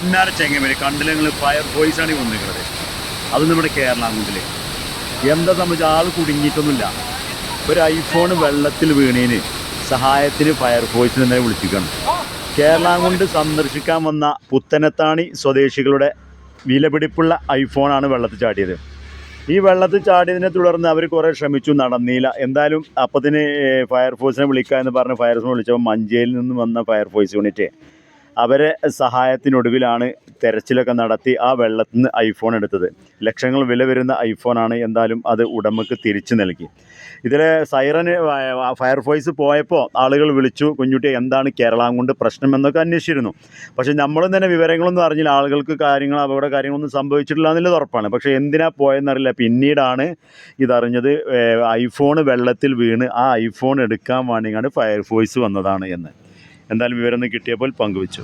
പൊന്നാര ചെങ്ങമേൽ കണ്ടില്ലെങ്കിൽ ഫയർ ആണ് വന്നിരിക്കുന്നത്. അത് നമ്മുടെ കേരളാങ്കുണ്ടിൽ എന്താ സംബന്ധിച്ച് ആൾ കുടുങ്ങിയിട്ടൊന്നുമില്ല. ഒരു ഐഫോൺ വെള്ളത്തിൽ വീണേന് സഹായത്തിന് ഫയർ ഫോഴ്സ് തന്നെ വിളിച്ചിരിക്കണം കേരളാങ്കുണ്ട് സന്ദർശിക്കാൻ വന്ന പുത്തനത്താണി സ്വദേശികളുടെ വിലപിടിപ്പുള്ള ഐഫോണാണ് വെള്ളത്തിൽ ചാടിയത്. ഈ വെള്ളത്തിൽ ചാടിയതിനെ തുടർന്ന് അവർ കുറേ ശ്രമിച്ചു നടന്നില്ല. എന്തായാലും അപ്പത്തിന് ഫയർഫോഴ്സിനെ വിളിക്കുക എന്ന് പറഞ്ഞ് ഫയർഫോഴ്സിനെ വിളിച്ചപ്പോൾ മഞ്ചേരിയിൽ നിന്ന് വന്ന ഫയർഫോഴ്സ് യൂണിറ്റ് അവരെ സഹായത്തിനൊടുവിലാണ് തെരച്ചിലൊക്കെ നടത്തി ആ വെള്ളത്തിൽ നിന്ന് ഐഫോൺ എടുത്തത്. ലക്ഷങ്ങൾ വില വരുന്ന ഐഫോണാണ് എന്തായാലും അത് ഉടമക്ക് തിരിച്ചു നൽകി. ഇതിൽ സൈറന് ഫയർഫോഴ്സ് പോയപ്പോൾ ആളുകൾ വിളിച്ചു കുഞ്ഞുട്ടി എന്താണ് കേരളം കൊണ്ട് പ്രശ്നം? എന്നൊക്കെ അന്വേഷിച്ചിരുന്നു. പക്ഷേ നമ്മളും തന്നെ വിവരങ്ങളൊന്നും അറിഞ്ഞില്ല. ആളുകൾക്ക് കാര്യങ്ങൾ അപകട കാര്യങ്ങളൊന്നും സംഭവിച്ചിട്ടില്ല എന്നുള്ളത് ഉറപ്പാണ്. പക്ഷേ എന്തിനാ പോയെന്നറിയില്ല. പിന്നീടാണ് ഇതറിഞ്ഞത് ഐഫോൺ വെള്ളത്തിൽ വീണ് ആ ഐഫോൺ എടുക്കാൻ വേണ്ടിയാണ് ഫയർഫോഴ്സ് വന്നതാണ് എന്ന്. എന്തായാലും വിവരം കിട്ടിയപ്പോൾ പങ്കുവച്ചു.